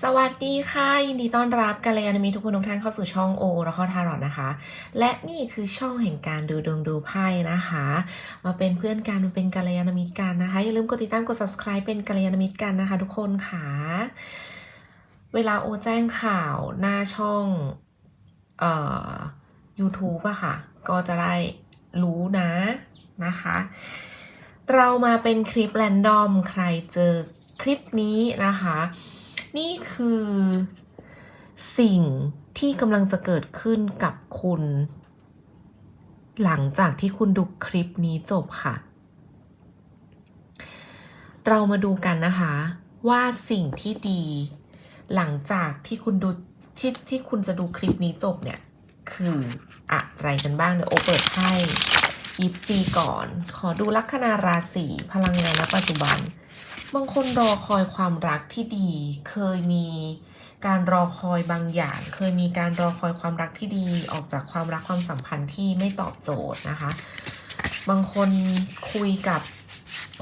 สวัสดีค่ะ ยินดีต้อนรับกัลยาณมิตรทุกคนทุกท่านเข้าสู่ช่องโอแล้วก็ทารอดนะคะ และนี่คือช่องแห่งการดูดวงดูไพ่นะคะ มาเป็นเพื่อนกันมาเป็นกัลยาณมิตรกันนะคะ อย่าลืมกดติดตามกด subscribe เป็นกัลยาณมิตรกันนะคะ ทุกคนค่ะ เวลาโอแจ้งข่าวหน้าช่องเอ่อ YouTube อะค่ะ ก็จะได้รู้นะนะคะ เรามาเป็นคลิปแรนดอมใครเจอคลิปนี้นะคะ นี่คือสิ่งที่กำลังจะเกิดขึ้นกับคุณ หลังจากที่คุณดูคลิปนี้จบค่ะ เรามาดูกันนะคะ ว่าสิ่งที่ดี หลังจากที่คุณดูที่ที่คุณจะดูคลิปนี้จบเนี่ย คืออะไรกันบ้างเดี๋ยวโอเปิดไพ่ยิปซีก่อน ขอดูลัคนาราศีพลังงานณปัจจุบัน บางคนรอคอยความรักที่ดี เคยมีการรอคอยบางอย่าง เคยมีการรอคอยความรักที่ดี ออกจากความรักความสัมพันธ์ที่ไม่ตอบโจทย์นะคะ บางคนคุยกับ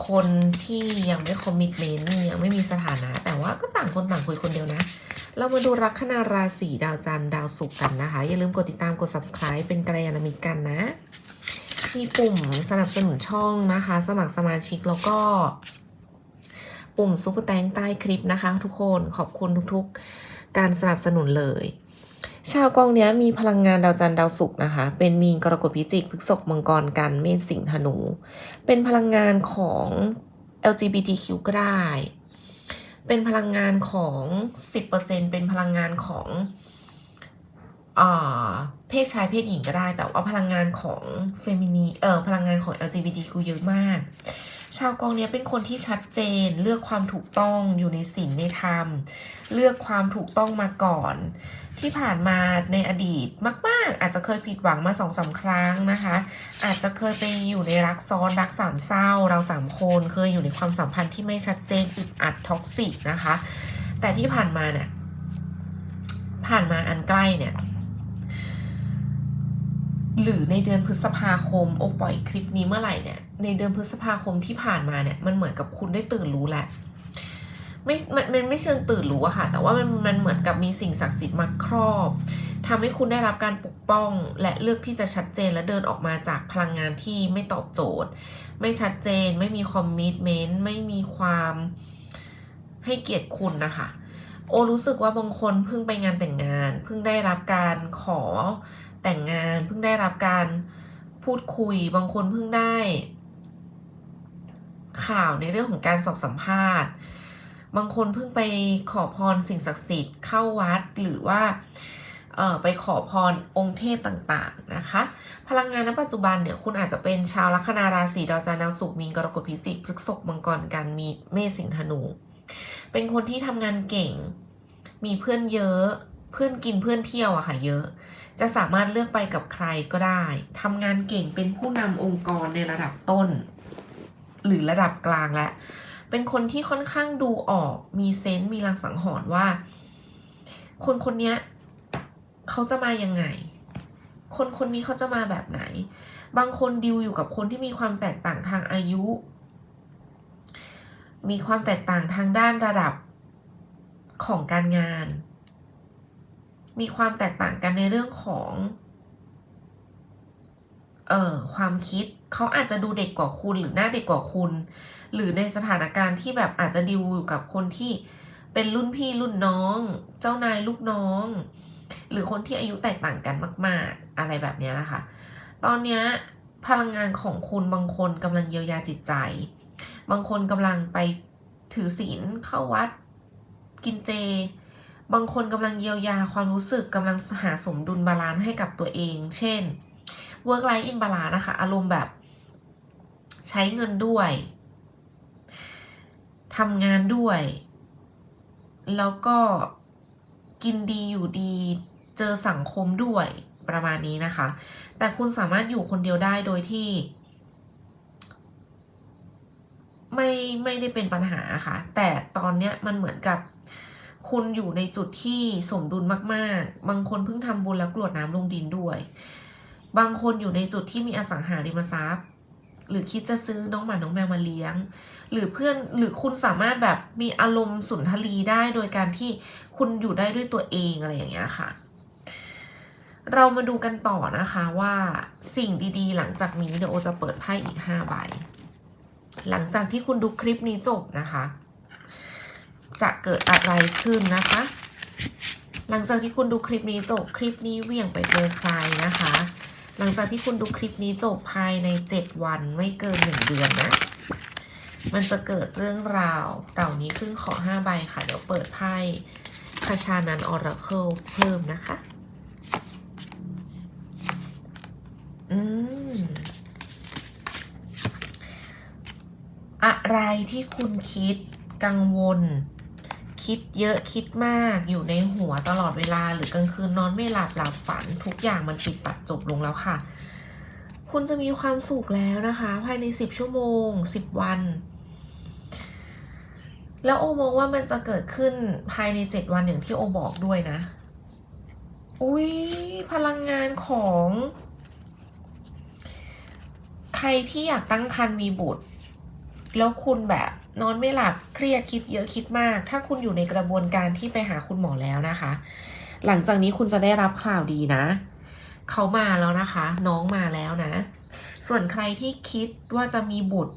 คนที่ยังไม่คอมมิตเมนต์ยังไม่มีสถานะ แต่ว่าก็ต่างคนต่างคุยคนเดียวนะ เรามาดูลัคนาราศีดาวจันทร์ดาวศุกร์กันนะคะ อย่าลืมกดติดตามกด subscribe เป็นกัลยาณมิตรกันนะ มีปุ่มสนับสนุนช่องนะคะ สมัครสมาชิกแล้วก็ ปุ่มซุปเปอร์แตงใต้คลิปนะคะ ทุกคนขอบคุณทุกๆ การสนับสนุนเลย ชาวกองเนี้ยมีพลังงานดาวจันทร์ดาวศุกร์นะคะ เป็นมีนกรกฎพิจิกพฤษภมังกรกันเมษสิงห์ธนู เป็นพลังงานของ LGBTQ ก็ได้ เป็นพลังงานของ 10%เป็นพลังงานของเพศชายเพศหญิงก็ได้ แต่ว่าพลังงานของเฟมินีเออพลังงานของ LGBTQ เยอะมาก ชาวกองเนี้ยเป็นคนที่ชัดเจน เลือกความถูกต้องอยู่ในศีลในธรรม เลือกความถูกต้องมาก่อน ที่ผ่านมาในอดีตมาก ๆ อาจจะเคยผิดหวังมาสองสาครั้งนะคะ อาจจะเคยไปอยู่ในรักซ้อนรักสามเศร้า เราสามคนเคยอยู่ในความสัมพันธ์ที่ไม่ชัดเจนอึดอัดท็อกซิกนะคะ แต่ที่ผ่านมาเนี่ยผ่านมาอันใกล้เนี่ย หรือในเดือนพฤษภาคมโอปล่อยคลิปนี้เมื่อไหร่เนี่ย ในเดือนพฤษภาคมที่ผ่านมาเนี่ยมันเหมือนกับคุณได้ตื่นรู้แหละไม่มันมันไม่เชิงตื่นรู้อะค่ะ แต่ว่ามันมันเหมือนกับมีสิ่งศักดิ์สิทธิ์มาครอบทำให้คุณได้รับการปกป้อง และเลือกที่จะชัดเจนและเดินออกมาจากพลังงานที่ไม่ตอบโจทย์ ไม่ชัดเจน ไม่มีคอมมิชเมนต์ไม่มีความให้เกียรติคุณนะคะ โอรู้สึกว่าบางคนเพิ่งไปงานแต่งงาน เพิ่งได้รับการขอ แต่งงานเพิ่งได้รับการพูดคุยบางคนเพิ่งได้ ข่าวในเรื่องของการสอบสัมภาษณ์ บางคนเพิ่งไปขอพรสิ่งศักดิ์สิทธิ์เข้าวัดหรือว่าไปขอพรองค์เทพต่างๆนะคะ พลังงานณปัจจุบันเนี่ยคุณอาจจะเป็นชาวลัคนาราศีดาวจันทร์ดาวศุกร์มีนกรกฎพิจิกพฤษภมังกรกันมีเมษสิงห์ธนู เป็นคนที่ทำงานเก่ง มีเพื่อนเยอะ เพื่อนกินเพื่อนเที่ยวอะค่ะเยอะ จะสามารถเลือกไปกับใครก็ได้ทำงานเก่งเป็นผู้นำองค์กรในระดับต้น หรือระดับกลางและ เป็นคนที่ค่อนข้างดูออกมีเซนส์มีลังสังหรณ์ว่า คนคนนี้เขาจะมายังไง คนคนนี้เขาจะมาแบบไหน บางคนดิวอยู่กับคนที่มีความแตกต่างทางอายุ มีความแตกต่างทางด้านระดับของการงาน มีความแตกต่างกันในเรื่องของเอ่อความคิดเขาอาจจะดูเด็กกว่าคุณหรือหน้าเด็กกว่าคุณ หรือในสถานการณ์ที่แบบอาจจะดิวอยู่กับคนที่เป็นรุ่นพี่รุ่นน้อง เจ้านายลูกน้อง หรือคนที่อายุแตกต่างกันมาก ๆ อะไรแบบนี้นะคะ ตอนเนี้ยพลังงานของคุณบางคนกำลังเยียวยาจิตใจ บางคนกำลังไปถือศีลเข้าวัด กินเจ บางคนกำลังเยียวยาความรู้สึกกำลังหาสมดุลบาลานซ์ให้กับตัวเอง เช่น work life in balance นะคะ อารมณ์แบบใช้เงินด้วยทำงานด้วย แล้วก็กินดีอยู่ดีเจอสังคมด้วยประมาณนี้นะคะ แต่คุณสามารถอยู่คนเดียวได้โดยที่ ไม่ไม่ได้เป็นปัญหาค่ะ แต่ตอนเนี้ยมันเหมือนกับ คุณอยู่ในจุดที่สมดุลมากๆ บางคนเพิ่งทำบุญแล้วกรวดน้ำลงดินด้วย บางคนอยู่ในจุดที่มีอสังหาริมทรัพย์ หรือคิดจะซื้อน้องหมา น้องแมวมาเลี้ยง หรือเพื่อนหรือคุณสามารถแบบมีอารมณ์สุนทรีได้โดยการที่คุณอยู่ได้ด้วยตัวเองอะไรอย่างเงี้ยค่ะ เรามาดูกันต่อนะคะว่าสิ่งดีๆ หลังจากนี้เดี๋ยวโอจะเปิดไพ่อีก5ใบหลังจากที่คุณดูคลิปนี้จบนะคะ จะเกิดอะไรขึ้นนะคะ หลังจากที่คุณดูคลิปนี้จบคลิปนี้เวี่ยงไปเจอใครนะคะ หลังจากที่คุณดูคลิปนี้จบภายใน 7 วันไม่เกิน 1 เดือนนะมันจะเกิดเรื่องราวเหล่านี้ขึ้นขอ5ใบค่ะ เดี๋ยวเปิดไพ่คาชานันออราเคิลเพิ่มนะคะ อืม อะไรที่คุณคิดกังวล คิดเยอะคิดมากอยู่ในหัวตลอดเวลา หรือกลางคืนนอนไม่หลับหลับฝัน ทุกอย่างมันปิดตัดจบลงแล้วค่ะ คุณจะมีความสุขแล้วนะคะ ภายในสิบชั่วโมงสิบวัน แล้วโอมองว่ามันจะเกิดขึ้นภายในเจ็ดวันอย่างที่โอบอกด้วยนะ อุ้ยพลังงานของ ใครที่อยากตั้งครรภ์มีบุตร แล้วคุณแบบนอนไม่หลับเครียดคิดเยอะคิดมาก ถ้าคุณอยู่ในกระบวนการที่ไปหาคุณหมอแล้วนะคะ หลังจากนี้คุณจะได้รับข่าวดีนะ เขามาแล้วนะคะ น้องมาแล้วนะ ส่วนใครที่คิดว่าจะมีบุตร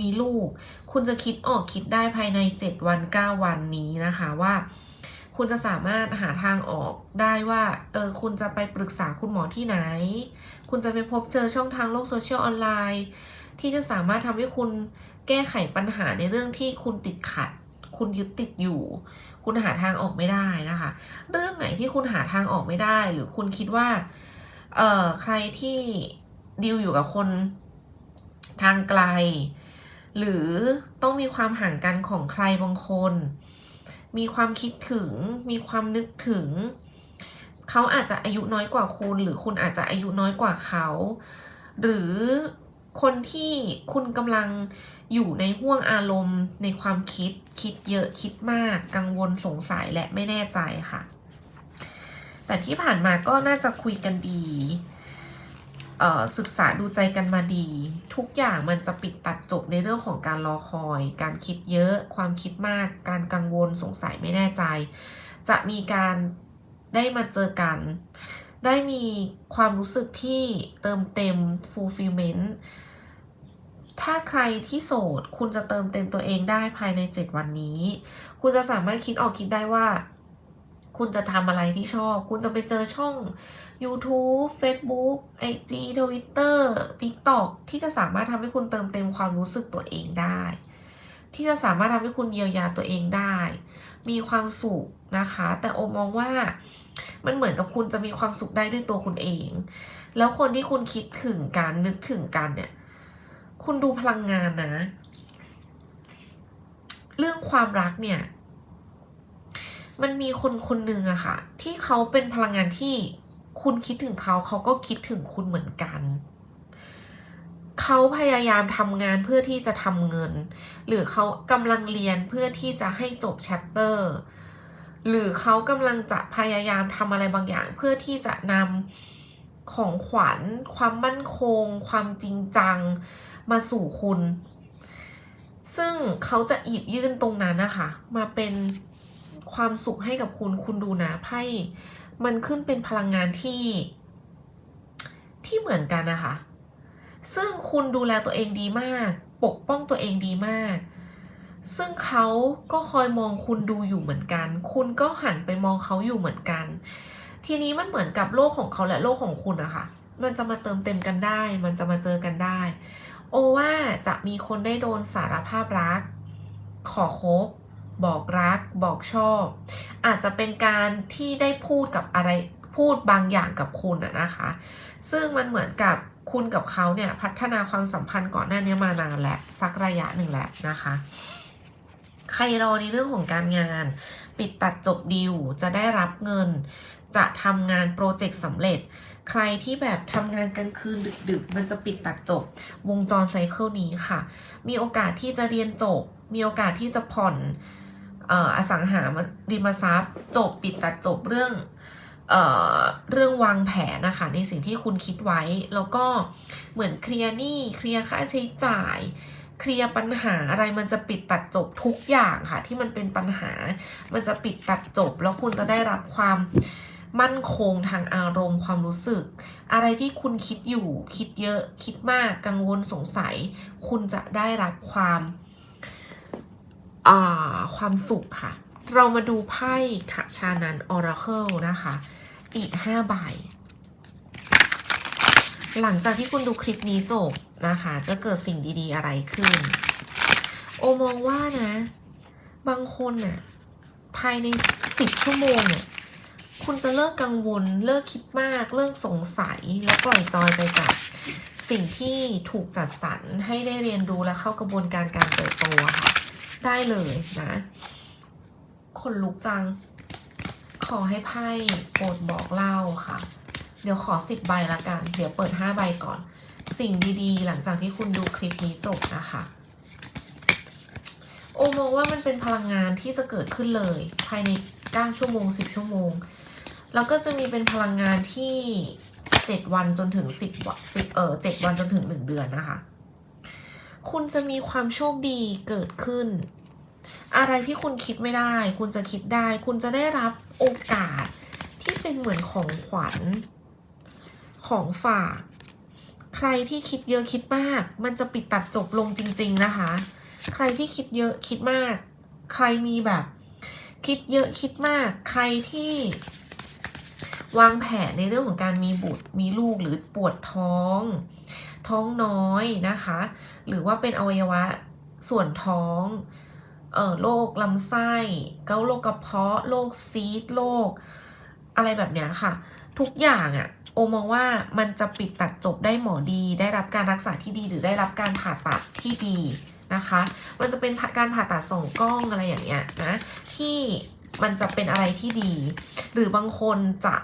มีลูก คุณจะคิดออกคิดได้ภายใน 7 วัน 9 วันนี้นะคะว่าคุณจะสามารถหาทางออกได้ว่า เออ คุณจะไปปรึกษาคุณหมอที่ไหน คุณจะไปพบเจอช่องทางโลกโซเชียลออนไลน์ ที่จะสามารถทำให้คุณแก้ไขปัญหาในเรื่องที่คุณติดขัด คุณยึดติดอยู่ คุณหาทางออกไม่ได้นะคะ เรื่องไหนที่คุณหาทางออกไม่ได้ หรือคุณคิดว่า เอ่อ ใครที่ดีลอยู่กับคนทางไกล หรือต้องมีความห่างกันของใครบางคน มีความคิดถึง มีความนึกถึง เขาอาจจะอายุน้อยกว่าคุณ หรือคุณอาจจะอายุน้อยกว่าเขา หรือ คนที่คุณกำลังอยู่ในห่วงอารมณ์ในความคิดคิดเยอะคิดมากกังวลสงสัยและไม่แน่ใจค่ะ แต่ที่ผ่านมาก็น่าจะคุยกันดีศึกษาดูใจกันมาดี ทุกอย่างมันจะปิดตัดจบในเรื่องของการรอคอย การคิดเยอะ ความคิดมาก การกังวลสงสัยไม่แน่ใจ จะมีการได้มาเจอกัน ได้มีความรู้สึกที่เติมเต็ม fulfillment ถ้าใครที่โสดคุณจะเติมเต็มตัวเองได้ภายใน 7 วันนี้ คุณจะสามารถคิดออกคิดได้ว่า คุณจะทำอะไรที่ชอบ คุณจะไปเจอช่อง YouTube Facebook IG Twitter TikTok ที่จะสามารถทำให้คุณเติมเต็มความรู้สึกตัวเองได้ ที่จะสามารถทำให้คุณเยียวยาตัวเองได้ มีความสุขนะคะ แต่โอมองว่ามันเหมือนกับคุณจะมีความสุขได้ด้วยตัวคุณเอง แล้วคนที่คุณคิดถึงการนึกถึงกันเนี่ย คุณดูพลังงานนะ เรื่องความรักเนี่ย มันมีคนคนหนึ่งอะค่ะ ที่เขาเป็นพลังงานที่คุณคิดถึงเขาเขาก็คิดถึงคุณเหมือนกัน เขาพยายามทำงานเพื่อที่จะทำเงิน หรือเขากำลังเรียนเพื่อที่จะให้จบแชปเตอร์ หรือเขากำลังจะพยายามทำอะไรบางอย่าง เพื่อที่จะนำของขวัญ ความมั่นคง ความจริงจัง มาสู่คุณ ซึ่งเขาจะหยิบยื่นตรงนั้นนะคะ มาเป็นความสุขให้กับคุณคุณดูนะไพ่มันขึ้นเป็นพลังงานที่ ที่เหมือนกันนะคะ ซึ่งคุณดูแลตัวเองดีมาก ปกป้องตัวเองดีมาก ซึ่งเขาก็คอยมองคุณดูอยู่เหมือนกัน คุณก็หันไปมองเขาอยู่เหมือนกัน ทีนี้มันเหมือนกับโลกของเขาและโลกของคุณอะค่ะมันจะมาเติมเต็มกันได้ มันจะมาเจอกันได้ โอว่าจะมีคนได้โดนสารภาพรัก ขอคบ บอกรัก บอกชอบ อาจจะเป็นการที่ได้พูดกับอะไรพูดบางอย่างกับคุณอะนะคะ ซึ่งมันเหมือนกับคุณกับเขาเนี่ยพัฒนาความสัมพันธ์ก่อนหน้านี้มานานแล้วสักระยะหนึ่งแล้วนะคะใครรอในเรื่องของการงาน ปิดตัดจบดีลจะได้รับเงิน จะทำงานโปรเจกต์สำเร็จ ใครที่แบบทำงานกลางคืนดึกๆ มันจะปิดตัดจบวงจรไซเคิลนี้ค่ะ มีโอกาสที่จะเรียนจบ มีโอกาสที่จะผ่อนออสังหาริมทรัพย์ จบปิดตัดจบเรื่องเออเรื่องวางแผนนะคะในสิ่งที่คุณคิดไว้ แล้วก็เหมือนเคลียร์หนี้เคลียร์ค่าใช้จ่าย เคลียร์ปัญหาอะไรมันจะปิดตัดจบทุกอย่างค่ะ ที่มันเป็นปัญหา มันจะปิดตัดจบ แล้วคุณจะได้รับความ มั่นคงทางอารมณ์ความรู้สึก อะไรที่คุณคิดอยู่คิดเยอะคิดมากกังวลสงสัย คุณจะได้รับความาความสุขค่ะ เรามาดูไพ่ขะชานันออราเคิลนะคะ อีก5ใบ หลังจากที่คุณดูคลิปนี้จบนะคะ จะเกิดสิ่งดีๆอะไรขึ้น โอมองว่านะ บางคนน่ะ ภายใน10ชั่วโมงเนี่ย คุณจะเลิกกังวล เลิกคิดมาก เลิกสงสัย และปล่อยจอยไปกับสิ่งที่ถูกจัดสรรให้ได้เรียนรู้และเข้ากระบวนการการเติบโตค่ะ ได้เลยนะคนลุกจัง ขอให้ไพ่โปรดบอกเล่าค่ะ เดี๋ยวขอสิบใบละกัน เดี๋ยวเปิดห้าใบก่อน สิ่งดีๆ หลังจากที่คุณดูคลิปนี้จบนะคะโอมองว่ามันเป็นพลังงานที่จะเกิดขึ้นเลย ภายใน9ชั่วโมง 10 ชั่วโมง แล้วก็จะมีเป็นพลังงานที่7วันจนถึง10วัน10เออ7วันจนถึง1เดือนนะคะ คุณจะมีความโชคดีเกิดขึ้น อะไรที่คุณคิดไม่ได้ คุณจะคิดได้ คุณจะได้รับโอกาสที่เป็นเหมือนของขวัญของฝาก ใครที่คิดเยอะคิดมาก มันจะปิดตัดจบลงจริง ๆนะคะ ใครที่คิดเยอะคิดมาก ใครมีแบบ คิดเยอะคิดมาก ใครที่ วางแผนในเรื่องของการมีบุตรมีลูกหรือปวดท้อง ท้องน้อยนะคะ หรือว่าเป็นอวัยวะส่วนท้องเอ่อโรคลำไส้เกาโรคกระเพาะโรคซีดโรคอะไรแบบเนี้ยค่ะ ทุกอย่างอะ่ะโอมองว่ามันจะปิดตัดจบได้หมอดี ได้รับการรักษาที่ดีหรือได้รับการผ่าตัดที่ดีนะคะ มันจะเป็นการผ่าตัดส่องกล้องอะไรอย่างเงี้ยนะที่มันจะเป็นอะไรที่ดี หรือบางคนจะ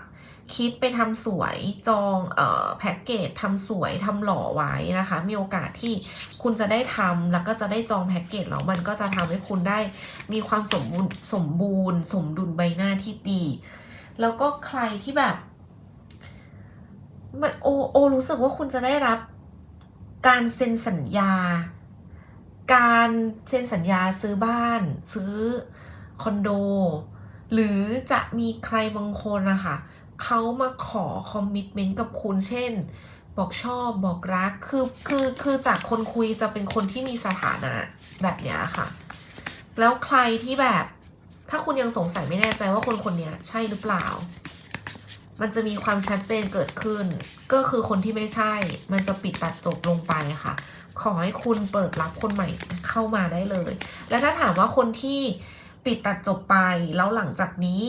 คิดไปทำสวยจองเอ่อแพ็กเกจทำสวยทำหล่อไว้นะคะ มีโอกาสที่คุณจะได้ทำแล้วก็จะได้จองแพ็กเกจแล้วมันก็จะทำให้คุณได้มีความสมบูรณ์สมบูรณ์ สมดุลใบหน้าที่ดี แล้วก็ใครที่แบบมันโอโอรู้สึกว่าคุณจะได้รับการเซ็นสัญญา การเซ็นสัญญาซื้อบ้าน ซื้อคอนโด หรือจะมีใครบางคนนะคะ เขามาขอคอมมิชเมนต์กับคุณเช่น บอกชอบบอกรักคือคือคือจากคนคุยจะเป็นคนที่มีสถานะแบบเนี้ยค่ะ แล้วใครที่แบบ ถ้าคุณยังสงสัยไม่แน่ใจว่าคนคนนี้ใช่หรือเปล่า มันจะมีความชัดเจนเกิดขึ้น ก็คือคนที่ไม่ใช่ มันจะปิดตัดจบลงไปค่ะ ขอให้คุณเปิดรับคนใหม่เข้ามาได้เลย และถ้าถามว่าคนที่ปิดตัดจบไปแล้วหลังจากนี้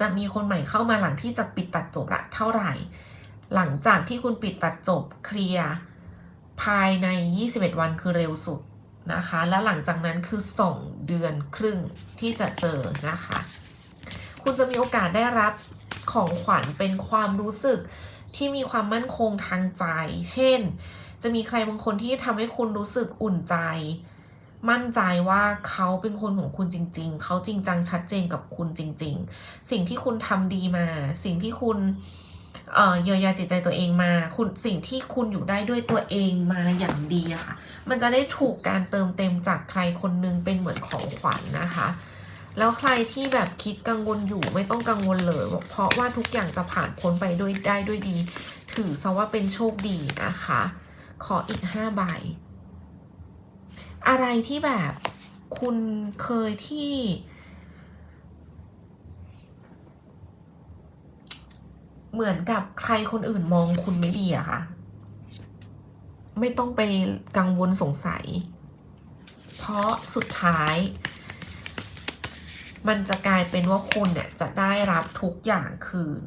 จะมีคนใหม่เข้ามาหลังที่จะปิดตัดจบละเท่าไหร่ หลังจากที่คุณปิดตัดจบเคลียร์ภายใน 21 วันคือเร็วสุดนะคะ และหลังจากนั้นคือ 2 เดือนครึ่งที่จะเจอนะคะ คุณจะมีโอกาสได้รับของขวัญเป็นความรู้สึกที่มีความมั่นคงทางใจ เช่น จะมีใครบางคนที่ทำให้คุณรู้สึกอุ่นใจ มั่นใจว่าเขาเป็นคนของคุณจริง ๆ เขาจริงจังชัดเจนกับคุณจริง ๆ สิ่งที่คุณทำดีมา สิ่งที่คุณเอ่อเยียวยาจิตใจตัวเองมาคุณสิ่งที่คุณอยู่ได้ด้วยตัวเองมาอย่างดีอะค่ะ มันจะได้ถูกการเติมเต็มจากใครคนนึงเป็นเหมือนของขวัญนะคะ แล้วใครที่แบบคิดกังวลอยู่ไม่ต้องกังวลเลยเพราะว่าทุกอย่างจะผ่านพ้นไปด้วยได้ด้วยดี ถือซะว่าเป็นโชคดีนะคะ ขออีกห้าใบ อะไรที่แบบคุณเคยที่เหมือนกับใครคนอื่นมองคุณไม่ดีอะค่ะ ไม่ต้องไปกังวลสงสัย เพราะสุดท้าย มันจะกลายเป็นว่าคุณเนี่ยจะได้รับทุกอย่างคืน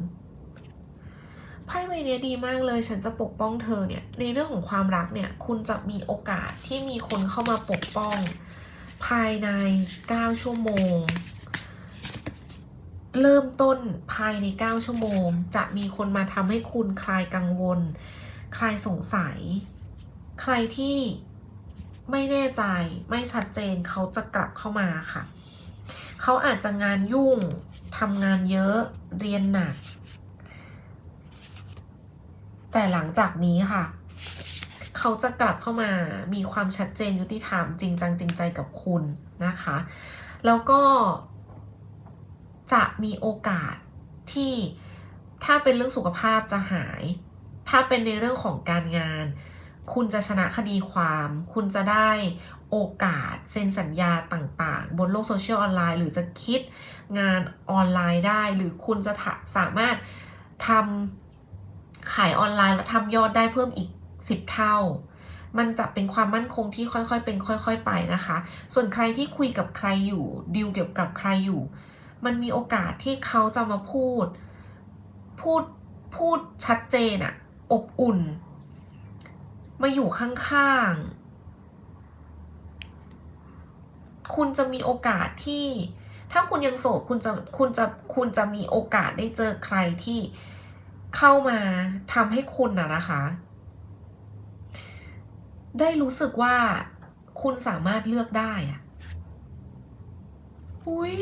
ไพ่ใบนี้ดีมากเลย ฉันจะปกป้องเธอเนี่ย ในเรื่องของความรักเนี่ย คุณจะมีโอกาสที่มีคนเข้ามาปกป้อง ภายใน 9 ชั่วโมง เริ่มต้นภายใน 9 ชั่วโมง จะมีคนมาทำให้คุณคลายกังวล คลายสงสัย ใครที่ไม่แน่ใจไม่ชัดเจนเขาจะกลับเข้ามาค่ะ เขาอาจจะงานยุ่งทำงานเยอะเรียนหนัก แต่หลังจากนี้ค่ะ เขาจะกลับเข้ามามีความชัดเจนยุติธรรมจริงจังจริงใจกับคุณนะคะ แล้วก็จะมีโอกาสที่ถ้าเป็นเรื่องสุขภาพจะหาย ถ้าเป็นในเรื่องของการงาน คุณจะชนะคดีความ คุณจะได้โอกาสเซ็นสัญญาต่างๆ บนโลกโซเชียลออนไลน์ หรือจะคิดงานออนไลน์ได้ หรือคุณจะสามารถทำ ขายออนไลน์แล้วทำยอดได้เพิ่มอีก 10 เท่า มันจะเป็นความมั่นคงที่ค่อยๆ เป็นค่อย ๆ ไปนะคะ ส่วนใครที่คุยกับใครอยู่ดิวเกี่ยวกับใครอยู่ มันมีโอกาสที่เขาจะมาพูด พูดพูดชัดเจนอะอบอุ่น มาอยู่ข้างๆ คุณจะมีโอกาสที่ถ้าคุณยังโสดคุณจะคุณจะคุณจะมีโอกาสได้เจอใครที่ เข้ามาทำให้คุณนะนะคะ ได้รู้สึกว่าคุณสามารถเลือกได้อะอุ้ย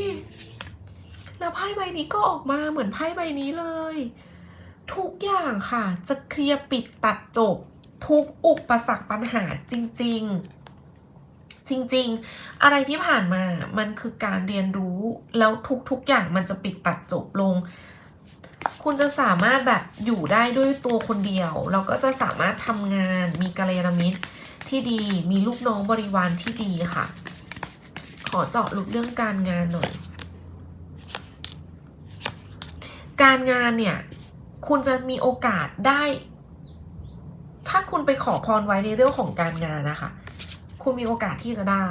แล้วไพ่ใบนี้ก็ออกมาเหมือนไพ่ใบนี้เลย ทุกอย่างค่ะ จะเคลียร์ปิดตัดจบ ทุกอุปสรรคปัญหาจริง ๆจริงๆ อะไรที่ผ่านมา มันคือการเรียนรู้ แล้วทุกๆ อย่างมันจะปิดตัดจบลง คุณจะสามารถแบบอยู่ได้ด้วยตัวคนเดียวแล้วก็จะสามารถทำงานมีกัลยาณมิตรที่ดี มีลูกน้องบริวารที่ดีค่ะ ขอเจาะลึกเรื่องการงานหน่อย การงานเนี่ย คุณจะมีโอกาสได้ ถ้าคุณไปขอพรไว้ในเรื่องของการงานนะคะ คุณมีโอกาสที่จะได้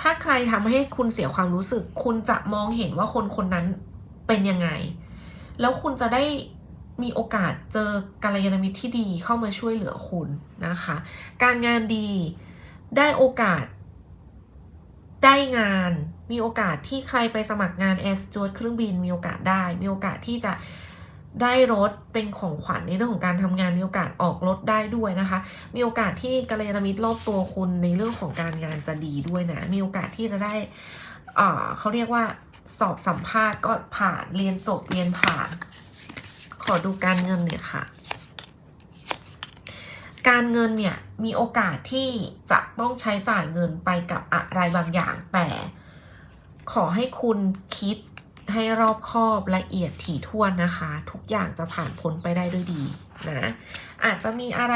ถ้าใครทำให้คุณเสียความรู้สึก คุณจะมองเห็นว่าคนคนนั้น เป็นยังไง แล้วคุณจะได้มีโอกาสเจอกัลยาณมิตรที่ดีเข้ามาช่วยเหลือคุณนะคะ การงานดีได้โอกาส ได้งาน มีโอกาสที่ใครไปสมัครงานแอร์สจวดเครื่องบินมีโอกาสได้ มีโอกาสที่จะได้รถเป็นของขวัญในเรื่องของการทำงานมีโอกาสออกรถได้ด้วยนะคะ มีโอกาสที่กัลยาณมิตรรอบตัวคุณในเรื่องของการงานจะดีด้วยนะ มีโอกาสที่จะได้ เออเขาเรียกว่า สอบสัมภาษณ์ก็ผ่านเรียนจบเรียนผ่าน ขอดูการเงินหน่อยค่ะ การเงินเนี่ยมีโอกาสที่จะต้องใช้จ่ายเงินไปกับอะไรบางอย่าง แต่ขอให้คุณคิดให้รอบคอบละเอียดถี่ถ้วนนะคะ ทุกอย่างจะผ่านพ้นไปได้ด้วยดีนะ อาจจะมีอะไร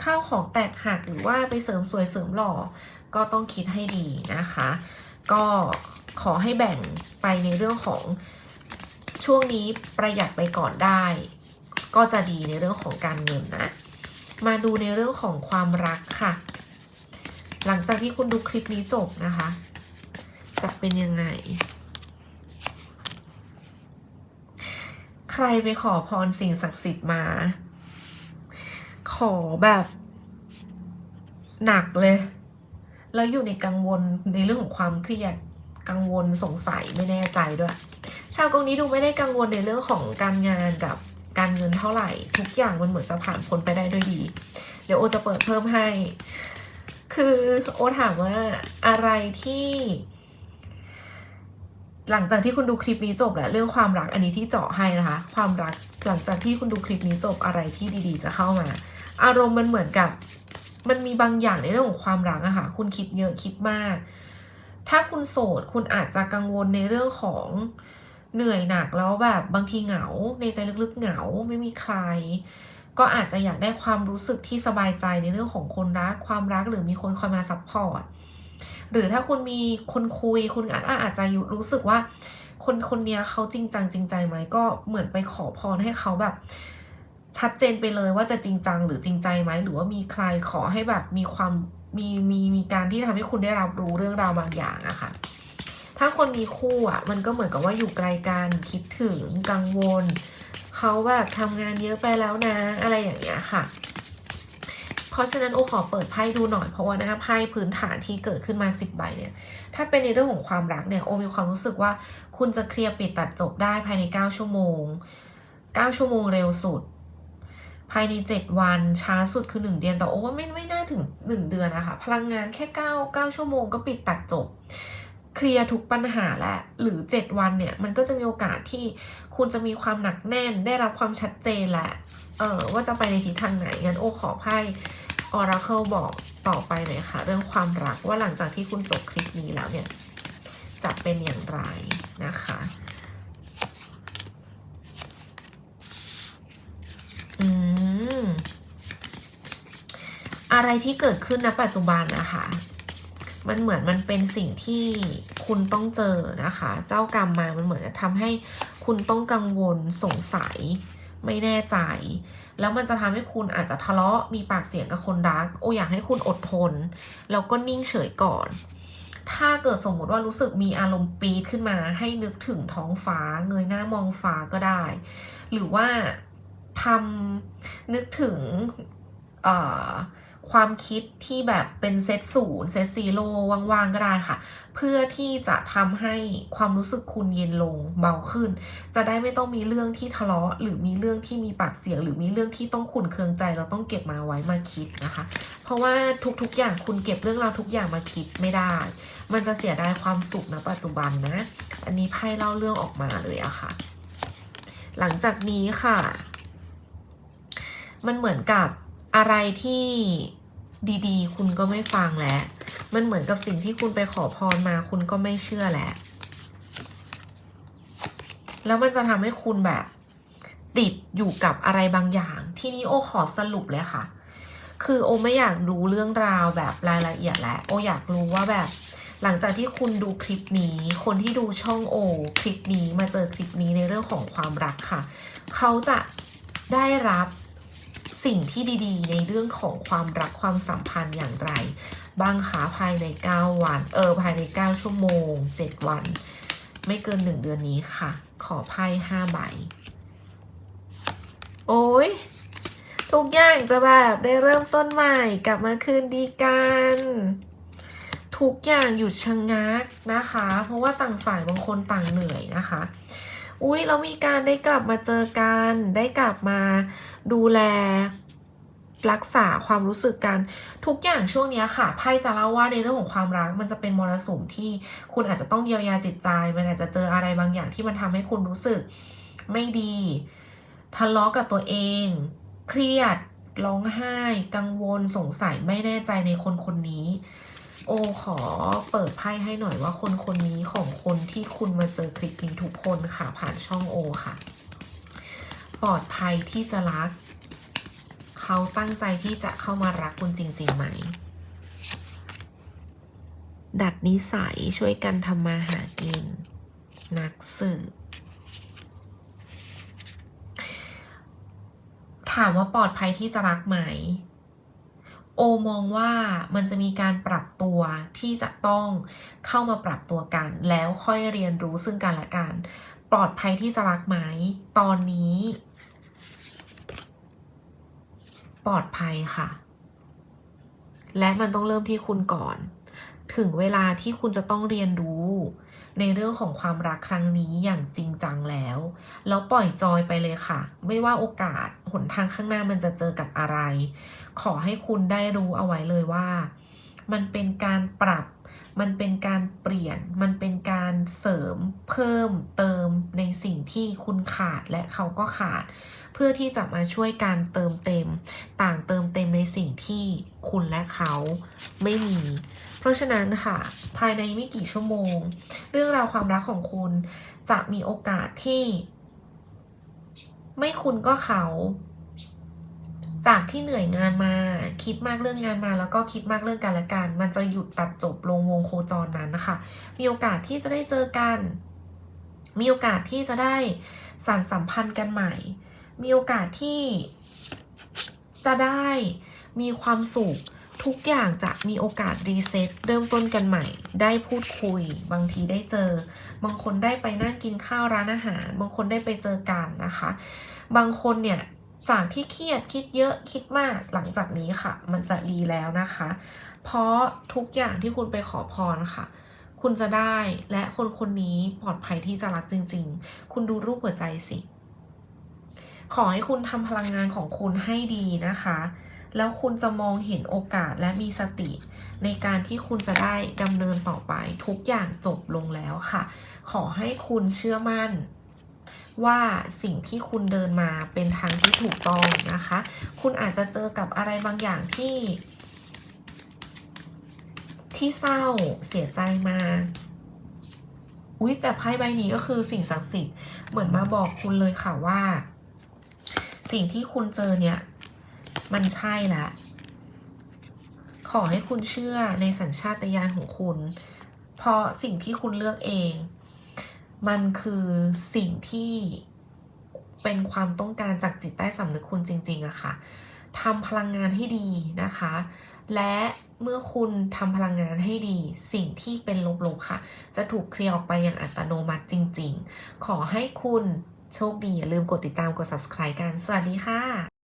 เข้าของแตกหักหรือว่าไปเสริมสวยเสริมหล่อ ก็ต้องคิดให้ดีนะคะ ก็ขอให้แบ่งไปในเรื่องของช่วงนี้ประหยัดไปก่อนได้ ก็จะดีในเรื่องของการเงินนะ มาดูในเรื่องของความรักค่ะ หลังจากที่คุณดูคลิปนี้จบนะคะ จะเป็นยังไงใครไปขอพรสิ่งศักดิ์สิทธิ์มา ขอแบบ หนักเลย แล้วอยู่ในกังวลในเรื่องของความเครียดกังวลสงสัยไม่แน่ใจด้วย ชาวกองนี้ดูไม่ได้กังวลในเรื่องของการงานกับการเงินเท่าไหร่ ทุกอย่างมันเหมือนจะผ่านพ้นไปได้ด้วยดี เดี๋ยวโอจะเปิดเพิ่มให้ คือโอถามว่าอะไรที่ หลังจากที่คุณดูคลิปนี้จบแล้วเรื่องความรักอันนี้ที่เจาะให้นะคะ ความรักหลังจากที่คุณดูคลิปนี้จบอะไรที่ดีๆ จะเข้ามา อารมณ์มันเหมือนกับ มันมีบางอย่างในเรื่องของความรักอะค่ะคุณคิดเยอะคิดมาก ถ้าคุณโสดคุณอาจจะกังวลในเรื่องของเหนื่อยหนักแล้วแบบบางทีเหงา ในใจลึกๆเหงาไม่มีใคร ก็อาจจะอยากได้ความรู้สึกที่สบายใจในเรื่องของคนรักความรักหรือมีคนคอยมาซัพพอร์ตหรือถ้าคุณมีคนคุยคุณอาอาจจะรู้สึกว่า คนคนเนี้ยเขาจริงจังจริงใจไหมก็เหมือนไปขอพรให้เขาแบบ ชัดเจนไปเลยว่าจะจริงจังหรือจริงใจไหมหรือว่ามีใครขอให้แบบมีความมีมีมีการที่ทำให้คุณได้รับรู้เรื่องราวบางอย่างอะค่ะ ถ้าคนมีคู่อะมันก็เหมือนกับว่าอยู่ไกลกันคิดถึงกังวลเขาแบบทำงานเยอะไปแล้วนะ อะไรอย่างเงี้ยค่ะเพราะฉะนั้นโอขอเปิดไพ่ดูหน่อยเพราะว่าหน้าไพ่พื้นฐานที่เกิดขึ้นมาสิบใบเนี่ย ถ้าเป็นในเรื่องของความรักเนี่ยโอมีความรู้สึกว่าคุณจะเคลียร์ปิดตัดจบได้ภายใน 9 ชั่วโมง 9 ชั่วโมงเร็วสุด ภายใน 7 วันช้าสุดคือ 1 เดือนแต่โอ้ว่าไม่ไม่น่าถึง 1 เดือนนะคะพลังงานแค่ 9 9 ชั่วโมงก็ปิดตัดจบ เคลียร์ทุกปัญหาแล้วหรือ 7 วันเนี่ย มันก็จะมีโอกาสที่คุณจะมีความหนักแน่น ได้รับความชัดเจนแหละ เออว่าจะไปในทิศทางไหน งั้นโอขอไพ่ Oracle บอกต่อไปหน่อยค่ะ เรื่องความรักว่าหลังจากที่คุณจบคลิปนี้แล้วเนี่ย จะเป็นอย่างไรนะคะ อืม อะไรที่เกิดขึ้นณปัจจุบันนะคะ มันเหมือนมันเป็นสิ่งที่คุณต้องเจอนะคะ เจ้ากรรมมามันเหมือนจะทำให้คุณต้องกังวลสงสัย ไม่แน่ใจ แล้วมันจะทำให้คุณอาจจะทะเลาะมีปากเสียงกับคนรัก โออยากให้คุณอดทน แล้วก็นิ่งเฉยก่อน ถ้าเกิดสมมติว่ารู้สึกมีอารมณ์ปีดขึ้นมาให้นึกถึงท้องฟ้า เงยหน้ามองฟ้าก็ได้ หรือว่าทำนึกถึง เอ่อ ความคิดที่แบบเป็นเซตศูนย์เซตซีโร่ว่างๆก็ได้ค่ะ เพื่อที่จะทำให้ความรู้สึกคุณเย็นลงเบาขึ้น จะได้ไม่ต้องมีเรื่องที่ทะเลาะ หรือมีเรื่องที่มีปากเสียง หรือมีเรื่องที่ต้องขุนเคืองใจ เราต้องเก็บมาไว้มาคิดนะคะ เพราะว่าทุกๆอย่างคุณเก็บเรื่องราวทุกอย่างมาคิดไม่ได้ มันจะเสียดายความสุขนะปัจจุบันนะ อันนี้ไพ่เล่าเรื่องออกมาเลยอะค่ะ หลังจากนี้ค่ะ มันเหมือนกับอะไรที่ ดีๆ คุณก็ไม่ฟังแล้ว มันเหมือนกับสิ่งที่คุณไปขอพรมา คุณก็ไม่เชื่อแหละแล้วมันจะทำให้คุณแบบ ติดอยู่กับอะไรบางอย่าง ที่นี้โอขอสรุปเลยค่ะ คือโอไม่อยากรู้เรื่องราวแบบรายละเอียดแล้ว โออยากรู้ว่าแบบ หลังจากที่คุณดูคลิปนี้ คนที่ดูช่องโอคลิปนี้มาเจอคลิปนี้ในเรื่องของความรักค่ะ เขาจะได้รับ สิ่งที่ดีๆ ในเรื่องของความรักความสัมพันธ์อย่างไร บ้างคะภายใน 9 วัน เออภายใน 9 ชั่วโมง 7 วัน ไม่เกิน 1 เดือนนี้ค่ะ ขอไพ่5ใบ โอ้ยทุกอย่างจะแบบได้เริ่มต้นใหม่กลับมาคืนดีกัน ทุกอย่างหยุดชะงงักนะคะ เพราะว่าต่างฝ่ายบางคนต่างเหนื่อยนะคะ อุ้ยเรามีการได้กลับมาเจอกัน ได้กลับมาดูแลรักษาความรู้สึกกันทุกอย่างช่วงเนี้ยค่ะไพ่จะเล่าว่าในเรื่องของความรักมันจะเป็นมรสุมที่คุณอาจจะต้องเยียวยาจิตใจ มันอาจจะเจออะไรบางอย่างที่มันทำให้คุณรู้สึกไม่ดีทะเลาะกับตัวเอง เครียดร้องไห้ กังวลสงสัยไม่แน่ใจในคนคนนี้ โอขอเปิดไพ่ให้หน่อยว่าคนคนนี้ของคนที่คุณมาเจอคลิปนี้ทุกคนค่ะผ่านช่องโอค่ะ ปลอดภัยที่จะรัก เขาตั้งใจที่จะเข้ามารักคุณจริง ๆ ไหม ดัดนิสัยช่วยกันทำมาหากิน นักสืบถามว่าปลอดภัยที่จะรักไหม โอมองว่ามันจะมีการปรับตัวที่จะต้องเข้ามาปรับตัวกัน แล้วค่อยเรียนรู้ซึ่งกันและกัน ปลอดภัยที่จะรักไหมตอนนี้ ปลอดภัยค่ะ และมันต้องเริ่มที่คุณก่อน ถึงเวลาที่คุณจะต้องเรียนรู้ ในเรื่องของความรักครั้งนี้อย่างจริงจังแล้ว แล้วปล่อยจอยไปเลยค่ะ ไม่ว่าโอกาสหนทางข้างหน้ามันจะเจอกับอะไร ขอให้คุณได้รู้เอาไว้เลยว่า มันเป็นการปรับ มันเป็นการเปลี่ยน มันเป็นการเสริม เพิ่มเติมในสิ่งที่คุณขาดและเขาก็ขาด เพื่อที่จะมาช่วยการเติมเต็ม ต่างเติมเต็มในสิ่งที่คุณและเขาไม่มีเพราะฉะนั้นค่ะภายในไม่กี่ชั่วโมง เรื่องราวความรักของคุณจะมีโอกาสที่ ไม่คุณก็เขา จากที่เหนื่อยงานมา คิดมากเรื่องงานมา แล้วก็คิดมากเรื่องกันและกัน มันจะหยุดตัดจบลงวงโคจรนั้นนะคะ มีโอกาสที่จะได้เจอกัน มีโอกาสที่จะได้สานสัมพันธ์กันใหม่ มีโอกาสที่จะได้มีความสุข ทุกอย่างจะมีโอกาสรีเซ็ตเริ่มต้นกันใหม่ ได้พูดคุย บางทีได้เจอ บางคนได้ไปนั่งกินข้าวร้านอาหาร บางคนได้ไปเจอกันนะคะ บางคนเนี่ยจากที่เครียดคิดเยอะคิดมากหลังจากนี้ค่ะ มันจะดีแล้วนะคะ เพราะทุกอย่างที่คุณไปขอพรค่ะ คุณจะได้และคนคนนี้ปลอดภัยที่จะรักจริง ๆ คุณดูรูปหัวใจสิ ขอให้คุณทำพลังงานของคุณให้ดีนะคะ แล้วคุณจะมองเห็นโอกาสและมีสติ ในการที่คุณจะได้ดำเนินต่อไป ทุกอย่างจบลงแล้วค่ะ ขอให้คุณเชื่อมั่นว่าสิ่งที่คุณเดินมาเป็นทางที่ถูกต้องนะคะ คุณอาจจะเจอกับอะไรบางอย่างที่ ที่เศร้าเสียใจมาอุ๊ยแต่ไพ่ใบนี้ก็คือสิ่งศักดิ์สิทธิ์เหมือนมาบอกคุณเลยค่ะว่า สิ่งที่คุณเจอเนี่ย มันใช่ละ ขอให้คุณเชื่อในสัญชาตญาณของคุณ เพราะสิ่งที่คุณเลือกเอง มันคือสิ่งที่เป็นความต้องการจากจิตใต้สำนึกคุณจริง ๆอะค่ะทำพลังงานให้ดีนะคะ และเมื่อคุณทำพลังงานให้ดี สิ่งที่เป็นลบๆค่ะ จะถูกเคลียร์ออกไปอย่างอัตโนมัติจริง ๆ ขอให้คุณโชคดีอย่าลืมกดติดตามกด subscribe กัน สวัสดีค่ะ